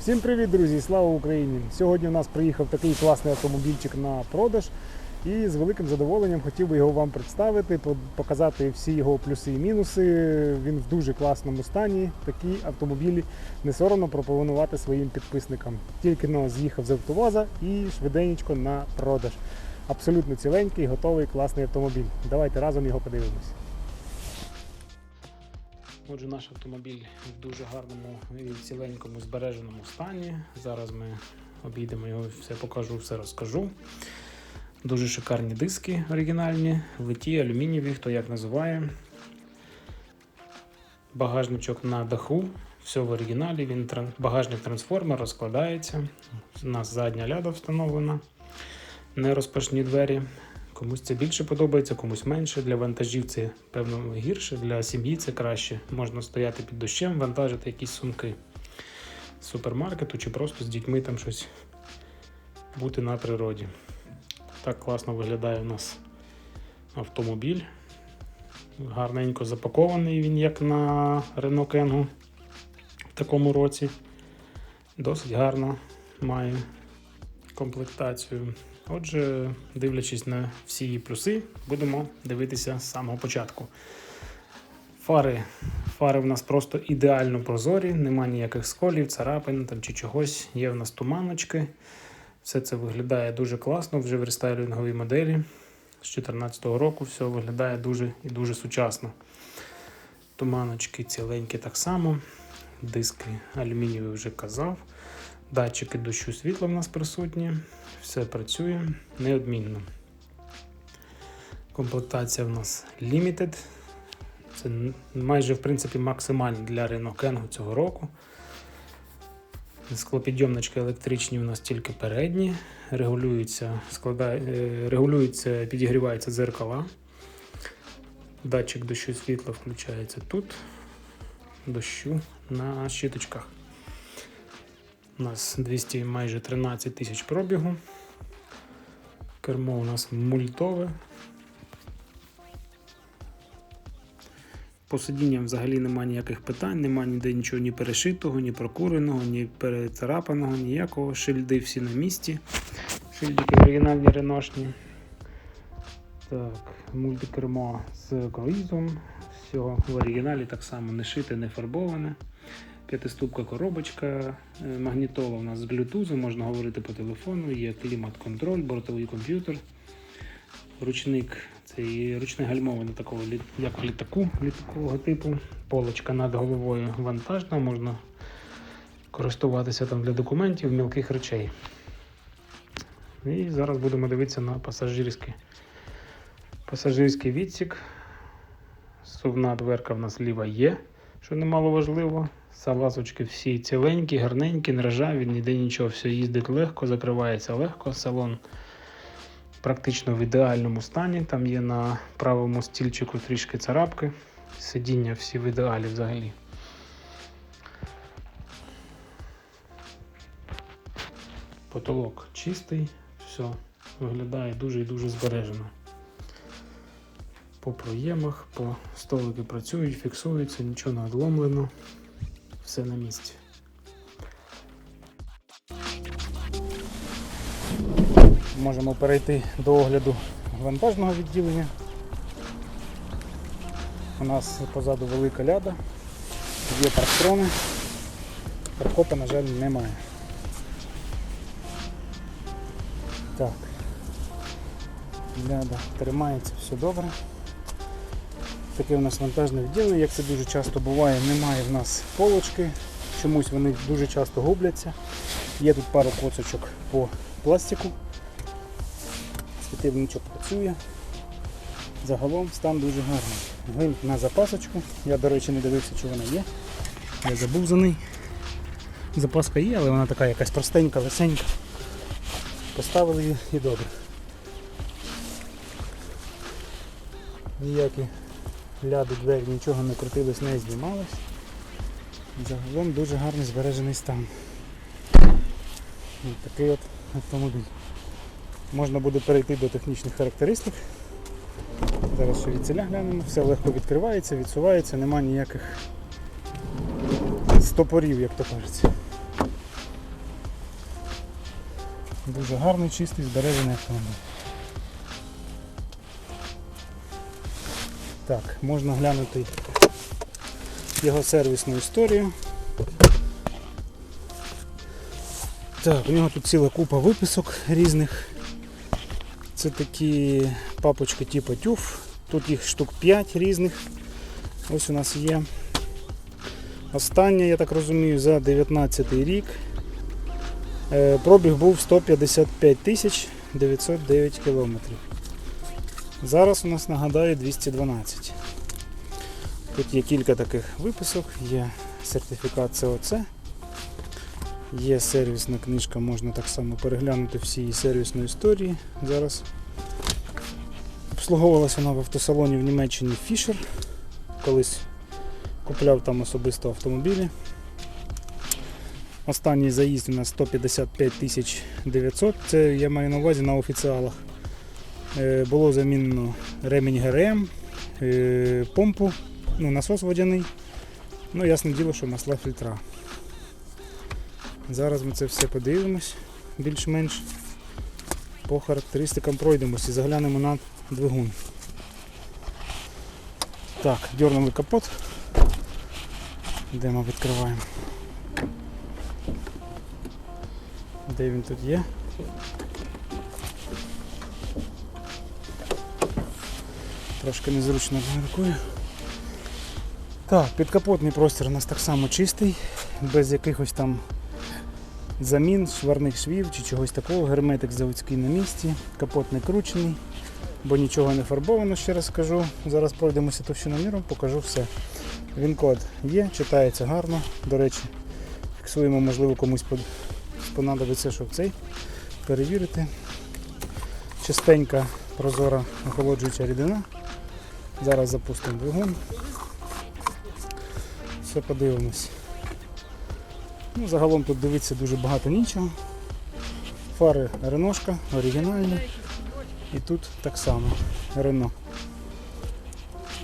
Всім привіт, друзі! Слава Україні! Сьогодні у нас приїхав такий класний автомобільчик на продаж. І з великим задоволенням хотів би його вам представити, показати всі його плюси і мінуси. Він в дуже класному стані. Такі автомобілі не соромно пропонувати своїм підписникам. Тільки но з'їхав з автовоза і швиденько на продаж. Абсолютно ціленький, готовий, класний автомобіль. Давайте разом його подивимось. Отже, наш автомобіль в дуже гарному і ціленькому збереженому стані. Зараз ми обійдемо його, все покажу, все розкажу. Дуже шикарні диски оригінальні, литі, алюмінієві, хто як називає. Багажничок на даху, все в оригіналі. Він багажник трансформер розкладається. У нас задня ляда встановлена, не розпашні двері. Комусь це більше подобається, комусь менше. Для вантажів це певно гірше, для сім'ї це краще. Можна стояти під дощем, вантажити якісь сумки з супермаркету чи просто з дітьми там щось бути на природі. Так класно виглядає у нас автомобіль. Гарненько запакований він, як на Kangoo в такому році. Досить гарно має комплектацію. Отже, дивлячись на всі її плюси, будемо дивитися з самого початку. Фари. Фари в нас просто ідеально прозорі, нема ніяких сколів, царапин там, чи чогось. Є в нас туманочки. Все це виглядає дуже класно вже в рестайлінговій моделі. З 2014 року все виглядає дуже і дуже сучасно. Туманочки ціленькі так само. Диски алюмінієві вже казав. Датчики дощу світла в нас присутні. Все працює неодмінно. Комплектація в нас Limited. Це майже в принципі максимальні для Renault Kangoo цього року. Склопідйомнички електричні у нас тільки передні, регулюються, складає, е, регулюються, підігріваються дзеркала. Датчик дощу світла включається тут, дощу на щиточках. У нас 200 майже 13 тисяч пробігу. Кермо у нас мультове. По сидінням взагалі немає ніяких питань, немає ніде нічого ні перешитого, ні прокуреного, ні перецарапаного, ніякого. Шильди всі на місці. Шильдики оригінальні реношні. Так, мультикермо з круїзом. Всього в оригіналі так само не шите, не фарбоване. П'ятиступка коробочка, е, магнітола у нас з Bluetooth, можна говорити по телефону, є клімат-контроль, бортовий комп'ютер. Ручник, це і ручне гальмоване такого, як в літаку, літакового типу. Полочка над головою вантажна, можна користуватися там для документів, мілких речей. І зараз будемо дивитися на пасажирський, пасажирський відсік. Сувна дверка в нас ліва є, що немало важливо. Салазочки всі ціленькі, гарненькі, не ніде нічого, все їздить легко, закривається легко. Салон практично в ідеальному стані. Там є на правому стільчику трішки царапки. Сидіння всі в ідеалі взагалі. Потолок чистий, все виглядає дуже і дуже збережено. По проємах, по столики працюють, фіксуються, нічого не одломлено, все на місці. Можемо перейти до огляду вантажного відділення. У нас позаду велика ляда, є парктрони, паркопа, на жаль, немає. Так. Ляда тримається все добре. Таке у нас вантажне відділення, як це дуже часто буває, немає в нас полочки, чомусь вони дуже часто губляться. Є тут пару коцочок по пластику. Світильничок працює. Загалом стан дуже гарний. Гвинт на запасочку. Я, до речі, не дивився, чи вона є. Я забув за неї. Запаска є, але вона така якась простенька, лисенька. Поставили її і добре. Ніякі ляди, двері, нічого не крутилось, не знімалось. Загалом дуже гарний збережений стан. Ось такий от автомобіль. Можна буде перейти до технічних характеристик. Зараз ще від ціля глянемо, все легко відкривається, відсувається, нема ніяких стопорів, як то кажеться. Дуже гарний, чистий, збережений автомобіль. Так, можна глянути його сервісну історію. Так, у нього тут ціла купа виписок різних. Це такі папочки типу тюф. Тут їх штук 5 різних. Ось у нас є. Остання, я так розумію, за 19 рік. Е, Пробіг був 155 тисяч 909 кілометрів. Зараз у нас нагадаю 212. Тут є кілька таких виписок, є сертифікат ЦОЦ, є сервісна книжка, можна так само переглянути всі її сервісні історії. Зараз обслуговувалася вона в автосалоні в Німеччині Fischer. Колись купляв там особисто автомобілі. Останній заїзд у нас 155 тисяч 900, це я маю на увазі на офіціалах. Е, Було замінено ремінь ГРМ, е, помпу, ну, насос водяний. Ну, ясне діло, що масла фільтра. Зараз ми це все подивимось більш-менш. По характеристикам пройдемось і заглянемо на двигун. Так, дернули капот. Де ми відкриваємо? Де він тут є? Трошки незручно рукою. Так, підкапотний простір у нас так само чистий, без якихось там замін, шварних швів чи чогось такого. Герметик заводський на місці, капот не кручений, бо нічого не фарбовано, ще раз скажу. Зараз пройдемося товщиноміром, покажу все. Він код є, читається гарно. До речі, фіксуємо, можливо, комусь понадобиться, щоб цей перевірити. Чистенька прозора охолоджуюча рідина. Зараз запустимо двигун. Все подивимось. Ну, загалом тут дивиться дуже багато нічого. Фари Реношка, оригінальні. І тут так само Рено.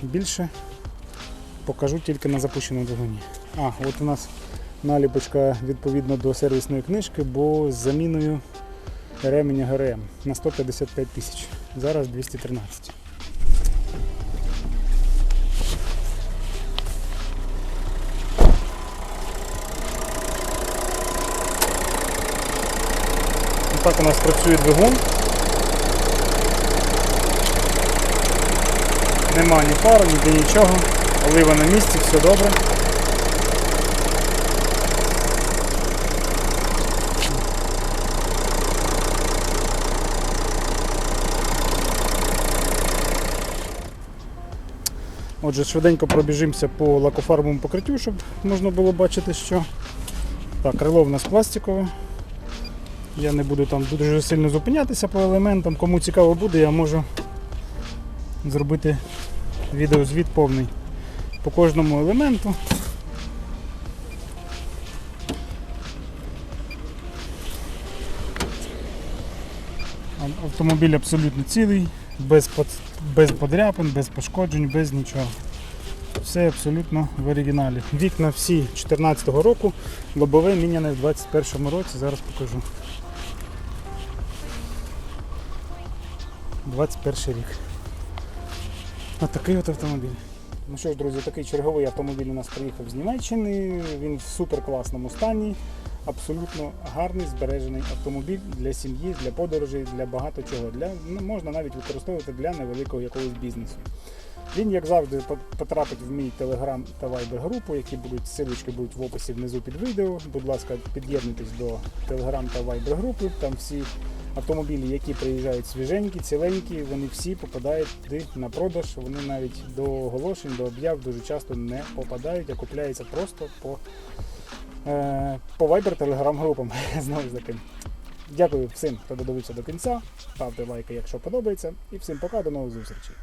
Більше покажу тільки на запущеному двигуні. А, от у нас наліпочка відповідно до сервісної книжки, бо з заміною ременя ГРМ на 155 тисяч. Зараз 213. Так у нас працює двигун. Нема ні пару, ніде нічого. Олива на місці, все добре. Отже, швиденько пробіжимося по лакофарбовому покриттю, щоб можна було бачити, що. Так, крило в нас пластикове. Я не буду там дуже сильно зупинятися по елементам. Кому цікаво буде, я можу зробити відеозвіт повний по кожному елементу. Автомобіль абсолютно цілий, без, под- без подряпин, без пошкоджень, без нічого. Все абсолютно в оригіналі. Вікна всі 2014 року, лобове міняне в 2021 році, зараз покажу. 21 рік. Ось такий от автомобіль. Ну що ж, друзі, такий черговий автомобіль у нас приїхав з Німеччини. Він в супер класному стані. Абсолютно гарний збережений автомобіль для сім'ї, для подорожей, для багато чого. Для, ну, можна навіть використовувати для невеликого якогось бізнесу. Він, як завжди, потрапить в мій телеграм та вайбер групу, які будуть силочки будуть в описі внизу під відео. Будь ласка, під'єднуйтесь до телеграм та вайбер групи. Там всі автомобілі, які приїжджають свіженькі, ціленькі, вони всі попадають туди на продаж. Вони навіть до оголошень, до об'яв дуже часто не попадають, а купляються просто по, е, по вайбер телеграм групам. Знову ж таки. Дякую всім, хто додивився до кінця. Ставте лайки, якщо подобається. І всім пока, до нових зустрічей.